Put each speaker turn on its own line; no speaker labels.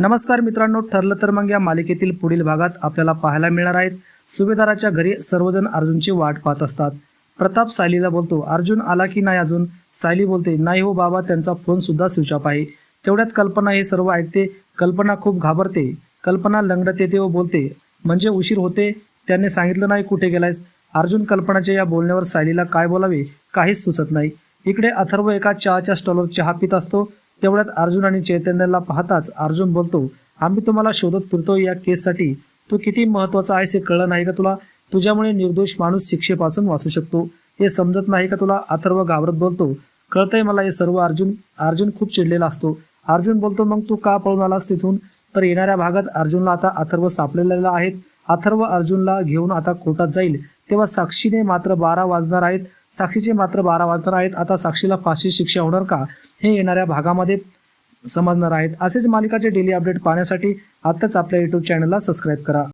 नमस्कार मित्रांनो ठरलं तर मग या मालिकेतील पुढील भागात आपल्याला पाहायला मिळणार आहेत सुभेदाराच्या घरी सर्वजण अर्जुनची वाट पाहत असतात. प्रताप सायलीला बोलतो अर्जुन आला की नाही अजून? सायली बोलते नाही हो बाबा त्यांचा फोन सुद्धा स्विच ऑफ आहे. तेवढ्यात कल्पना हे सर्व ऐकते कल्पना खूप घाबरते. कल्पना लंगडत येते व बोलते म्हणजे उशीर होते? त्याने सांगितलं नाही कुठे गेलाय अर्जुन कल्पनाच्या या बोलण्यावर सायलीला काय बोलावे? काहीच सुचत नाही. इकडे अथर्व एका चहाच्या स्टॉलवर चहा पित असतो तेवढ्यात अर्जुन आणि चैतन्याला पाहताच अर्जुन बोलतो आम्ही तुम्हाला शोधत फिरतो या केससाठी. तू किती महत्त्वाचा आहेस हे कळलं नाही का तुला? तुझ्यामुळे निर्दोष माणूस शिक्षेपासून वाचू शकतो. हे समजत नाही का तुला? अथर्व घाबरत बोलतो कळतंय मला हे सर्व अर्जुन अर्जुन खूप चिडलेला असतो. अर्जुन बोलतो मग तू का पळून आलास तिथून? तर येणाऱ्या भागात अर्जुनला आता अथर्व सापडलेला आहेत. अथर्व अर्जुनला घेऊन आता कोर्टात जाईल. तेव्हा साक्षीने मात्र बारा वाजणार आहेत. साक्षीचे मात्र बारा वाजणार आहेत. आता साक्षीला फाशी शिक्षा होणार का? हे येणाऱ्या भागामध्ये समजणार आहेत. असेच मालिकाचे डेली अपडेट पाहण्यासाठी आत्ताच आपल्या यूट्यूब चॅनलला सबस्क्राईब करा.